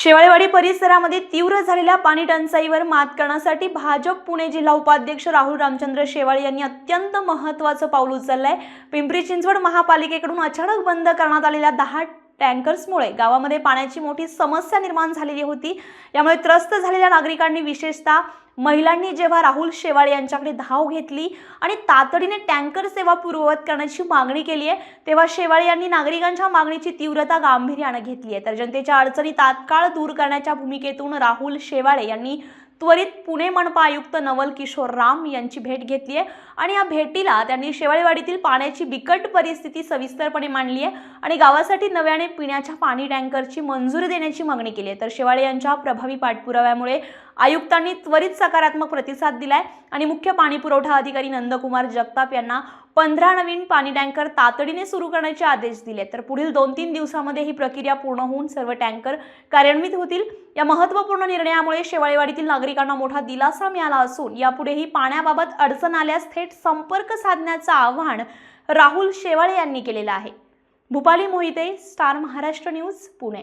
शेवाळेवाडी परिसरामध्ये तीव्र झालेल्या पाणी टंचाईवर मात करण्यासाठी भाजप पुणे जिल्हा उपाध्यक्ष राहुल रामचंद्र शेवाळे यांनी अत्यंत महत्त्वाचं पाऊल उचललंय. पिंपरी चिंचवड महापालिकेकडून अचानक बंद करण्यात आलेल्या दहा टँकर्समुळे गावामध्ये पाण्याची मोठी समस्या निर्माण झालेली होती. यामुळे त्रस्त झालेल्या नागरिकांनी विशेषतः महिलांनी जेव्हा राहुल शेवाळे यांच्याकडे धाव घेतली आणि तातडीने टँकर सेवा पूर्ववत करण्याची मागणी केली आहे तेव्हा शेवाळे यांनी नागरिकांच्या मागणीची तीव्रता गांभीर्यानं घेतली आहे. तर जनतेच्या अडचणी तात्काळ दूर करण्याच्या भूमिकेतून राहुल शेवाळे यांनी त्वरित पुणे मनपा आयुक्त नवल किशोर राम यांची भेट घेतली आहे. आणि या भेटीला त्यांनी शेवाळेवाडीतील पाण्याची बिकट परिस्थिती सविस्तरपणे मांडली आहे. आणि गावासाठी नव्याने पिण्याच्या पाणी टँकरची मंजुरी देण्याची मागणी केली आहे. तर शेवाळे यांच्या प्रभावी पाठपुराव्यामुळे आयुक्तांनी त्वरित सकारात्मक प्रतिसाद दिलाय. आणि मुख्य पाणी पुरवठा अधिकारी नंदकुमार जगताप यांना पंधरा नवीन पाणी टँकर तातडीने सुरू करण्याचे आदेश दिले. तर पुढील दोन तीन दिवसामध्ये ही प्रक्रिया पूर्ण होऊन सर्व टँकर कार्यान्वित होतील. या महत्त्वपूर्ण निर्णयामुळे शेवाळेवाडीतील नागरिकांना मोठा दिलासा मिळाला असून यापुढेही पाण्याबाबत अडचण आल्यास थेट संपर्क साधण्याचं आवाहन राहुल शेवाळे यांनी केलेलं आहे. Bhupali Mohite Star Maharashtra news Pune.